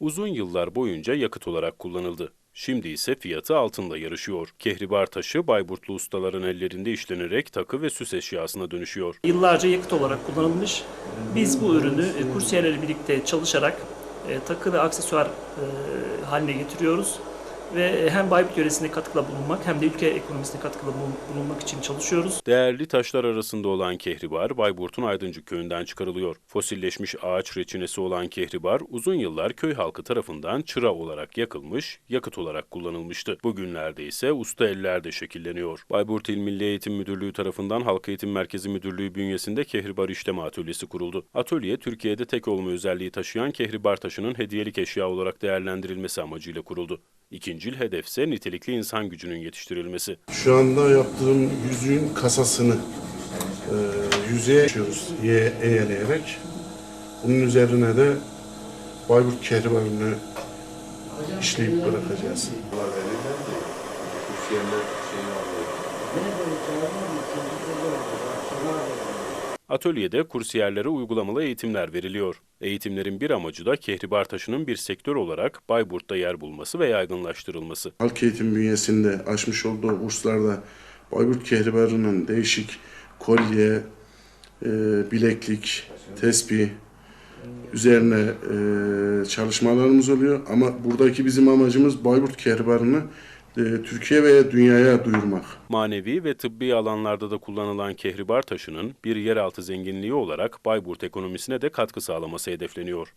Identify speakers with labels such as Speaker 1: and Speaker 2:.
Speaker 1: Uzun yıllar boyunca yakıt olarak kullanıldı. Şimdi ise fiyatı altında yarışıyor. Kehribar taşı Bayburtlu ustaların ellerinde işlenerek takı ve süs eşyasına dönüşüyor.
Speaker 2: Yıllarca yakıt olarak kullanılmış. Biz bu ürünü e, kursiyerlerle birlikte çalışarak e, takı ve aksesuar e, haline getiriyoruz. Ve hem Bayburt yöresinde katkıda bulunmak hem de ülke ekonomisine katkıda bulun- bulunmak için çalışıyoruz.
Speaker 1: Değerli taşlar arasında olan kehribar, Bayburt'un Aydıncık köyünden çıkarılıyor. Fosilleşmiş ağaç reçinesi olan kehribar, uzun yıllar köy halkı tarafından çıra olarak yakılmış, yakıt olarak kullanılmıştı. Bugünlerde ise usta ellerde şekilleniyor. Bayburt İl Milli Eğitim Müdürlüğü tarafından Halk Eğitim Merkezi Müdürlüğü bünyesinde kehribar işleme atölyesi kuruldu. Atölye, Türkiye'de tek olma özelliği taşıyan kehribar taşının hediyelik eşya olarak değerlendirilmesi amacıyla kuruldu. İkincil hedef ise nitelikli insan gücünün yetiştirilmesi.
Speaker 3: Şu anda yaptığım yüzüğün kasasını e, yüzeye açıyoruz ye, eğeleyerek. Bunun üzerine de Bayburt kehribarını işleyip bırakacağız.
Speaker 1: Atölyede kursiyerlere uygulamalı eğitimler veriliyor. Eğitimlerin bir amacı da kehribar taşının bir sektör olarak Bayburt'ta yer bulması ve yaygınlaştırılması.
Speaker 3: Halk eğitim bünyesinde açmış olduğu kurslarda Bayburt kehribarının değişik kolye, e, bileklik, tespih üzerine e, çalışmalarımız oluyor. Ama buradaki bizim amacımız Bayburt kehribarını Türkiye ve dünyaya duyurmak.
Speaker 1: Manevi ve tıbbi alanlarda da kullanılan kehribar taşının bir yeraltı zenginliği olarak Bayburt ekonomisine de katkı sağlaması hedefleniyor.